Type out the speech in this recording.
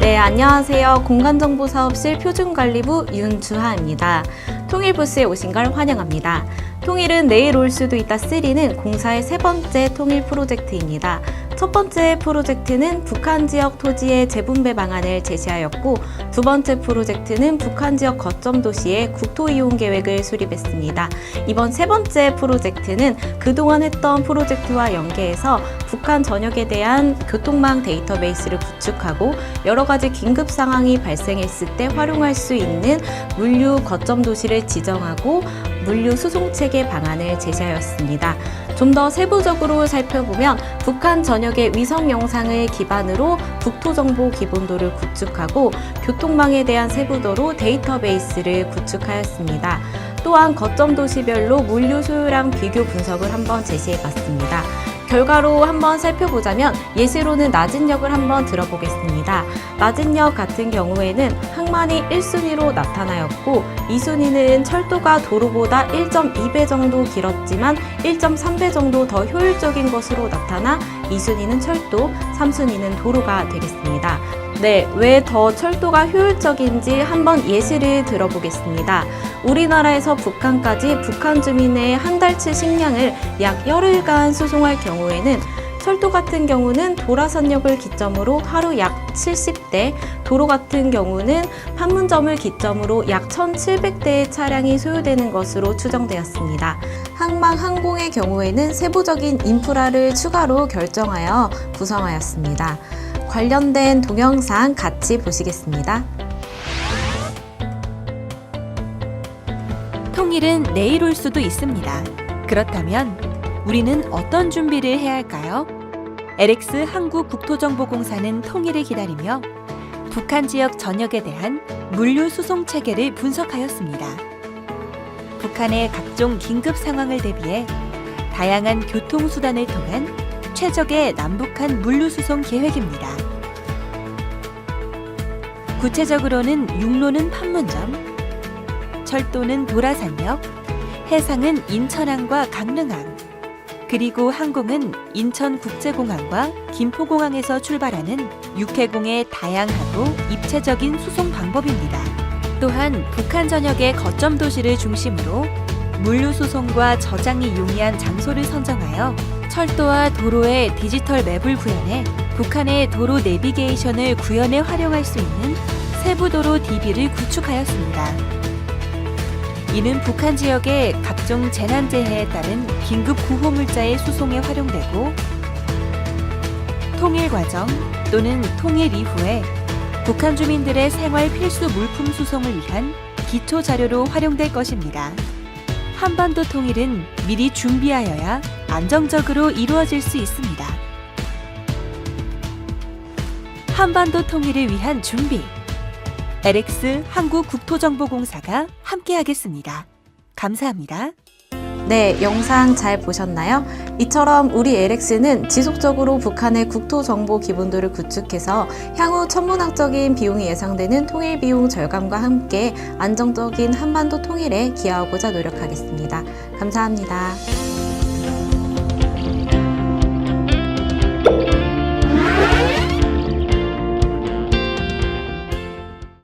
네, 안녕하세요. 공간정보사업실 표준관리부 윤주하입니다. 통일부스에 오신 걸 환영합니다. 통일은 내일 올 수도 있다 3는 공사의 세 번째 통일 프로젝트입니다. 첫 번째 프로젝트는 북한 지역 토지의 재분배 방안을 제시하였고 두 번째 프로젝트는 북한 지역 거점 도시의 국토 이용 계획을 수립했습니다. 이번 세 번째 프로젝트는 그동안 했던 프로젝트와 연계해서 북한 전역에 대한 교통망 데이터베이스를 구축하고 여러 가지 긴급 상황이 발생했을 때 활용할 수 있는 물류 거점 도시를 지정하고 물류 수송 체계 방안을 제시하였습니다. 좀 더 세부적으로 살펴보면 북한 전역의 위성 영상을 기반으로 국토 정보 기본도를 구축하고 교통망에 대한 세부도로 데이터베이스를 구축하였습니다. 또한 거점 도시별로 물류 수요량 비교 분석을 한번 제시해 봤습니다. 결과로 한번 살펴보자면 예시로는 낮은 역을 한번 들어보겠습니다. 낮은 역 같은 경우에는 항만이 1순위로 나타나였고 2순위는 철도가 도로보다 1.2배 정도 길었지만 1.3배 정도 더 효율적인 것으로 나타나 2순위는 철도, 3순위는 도로가 되겠습니다. 네, 왜 더 철도가 효율적인지 한번 예시를 들어보겠습니다. 우리나라에서 북한까지 북한 주민의 한 달치 식량을 약 열흘간 수송할 경우에는 철도 같은 경우는 도라선역을 기점으로 하루 약 70대, 도로 같은 경우는 판문점을 기점으로 약 1,700대의 차량이 소요되는 것으로 추정되었습니다. 항만 항공의 경우에는 세부적인 인프라를 추가로 결정하여 구성하였습니다. 관련된 동영상 같이 보시겠습니다. 통일은 내일 올 수도 있습니다. 그렇다면 우리는 어떤 준비를 해야 할까요? LX 한국국토정보공사는 통일을 기다리며 북한 지역 전역에 대한 물류 수송 체계를 분석하였습니다. 북한의 각종 긴급 상황을 대비해 다양한 교통수단을 통한 최적의 남북한 물류 수송 계획입니다. 구체적으로는 육로는 판문점, 철도는 도라산역, 해상은 인천항과 강릉항, 그리고 항공은 인천국제공항과 김포공항에서 출발하는 육해공의 다양하고 입체적인 수송 방법입니다. 또한 북한 전역의 거점 도시를 중심으로 물류 수송과 저장이 용이한 장소를 선정하여 철도와 도로의 디지털 맵을 구현해 북한의 도로 내비게이션을 구현해 활용할 수 있는 세부도로 DB를 구축하였습니다. 이는 북한 지역의 각종 재난재해에 따른 긴급 구호물자의 수송에 활용되고 통일 과정 또는 통일 이후에 북한 주민들의 생활 필수 물품 수송을 위한 기초 자료로 활용될 것입니다. 한반도 통일은 미리 준비하여야 안정적으로 이루어질 수 있습니다. 한반도 통일을 위한 준비. LX 한국국토정보공사가 함께하겠습니다. 감사합니다. 네, 영상 잘 보셨나요? 이처럼 우리 LX는 지속적으로 북한의 국토 정보 기본도를 구축해서 향후 천문학적인 비용이 예상되는 통일 비용 절감과 함께 안정적인 한반도 통일에 기여하고자 노력하겠습니다. 감사합니다.